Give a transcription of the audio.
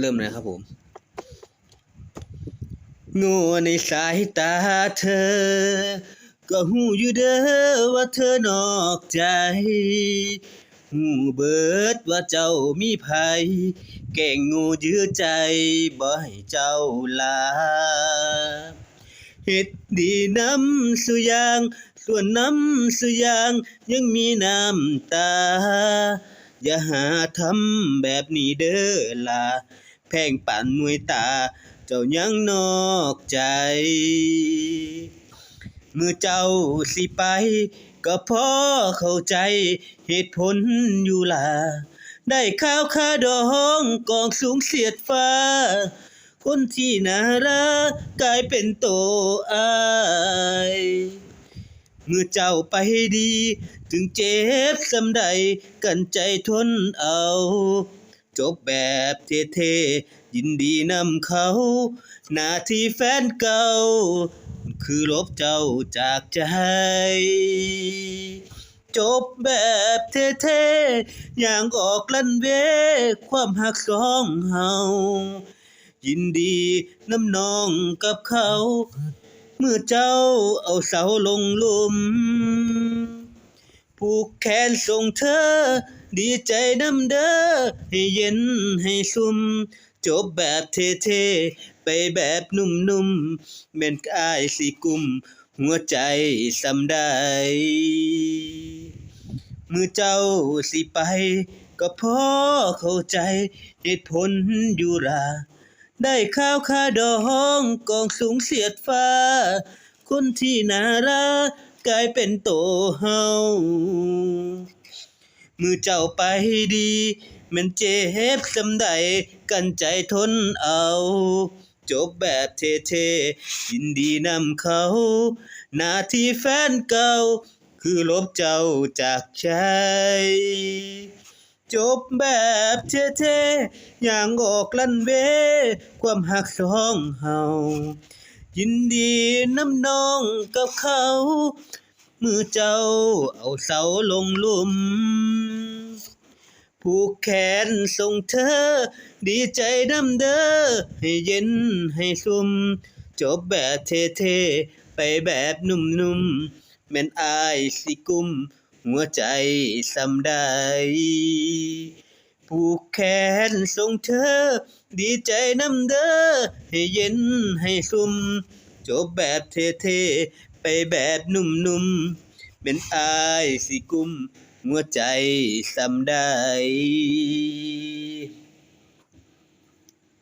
เริ่มเลยครับผมงัวในสายตาเธอ ก็หูอยู่เด้อว่าเธอนอกใจหูเบิดว่าเจ้ามีภัยแก่งงูยื้อใจบ่ให้เจ้าลาเฮ็ดดีน้ำสุยาง ส่วนน้ำสุยางยังมีน้ำตา อย่าหาทำแบบนี้เด้อล่ะ แพงป่านมวยตา เจ้ายังนอกใจ เมื่อเจ้าสิไป ก็พอเข้าใจเหตุผลอยู่ล่ะได้ข้าวค่าดองกองสูงเสียดฟ้า คนที่น่ารักกลายเป็นโตอายเมื่อเจ้าไปดี ถึงเจ็บสำใดกันใจทนเอา จบแบบเท่ๆยินดีนำเขา หน้าที่แฟนเก่า คือลบเจ้าจากใจ จบแบบเท่ๆอย่างออกลันเว ความหักสองเฮายินดีน้ำนองกับเขา เมื่อเจ้าเอาเสาลงลุม ผูกแขนส่งเธอ ดีใจน้ำเด้อให้เย็นให้ซุ่มจบแบบเท่ๆไปแบบนุ่มๆแม่นกายสิกุม หัวใจสำได้เมื่อเจ้าสิไป ก็พอเข้าใจเหตุผลอยู่ล่ะได้ข้าวค่าดองกองสูงเสียดฟ้า คนที่น่ารัก กลายเป็นโตเฮามือเจ้าไปดีมันเจ็บสำใดกันใจทนเอา จบแบบเท่ๆยินดีนำเขาหน้าที่แฟนเก่า คือลบเจ้าจากใจจบแบบเท่ๆอย่างออกลันเว ความหักสองเฮา ยินดีน้ำน้องกับเขา มือเจ้าเอาเสาลงลุม ผูกแขนส่งเธอ ดีใจน้ำเด้อให้เย็นให้ซุ่มจบแบบเท่ๆ ไปแบบนุ่มๆแม่นอายสิกุม หัวใจสำได้ ผูกแขนส่งเธอ ดีใจน้ำเด้อให้เย็นให้ซุ่มจบแบบเท่ๆไปแบบนุ่มๆเป็นอายสิกุมหัวใจสำได้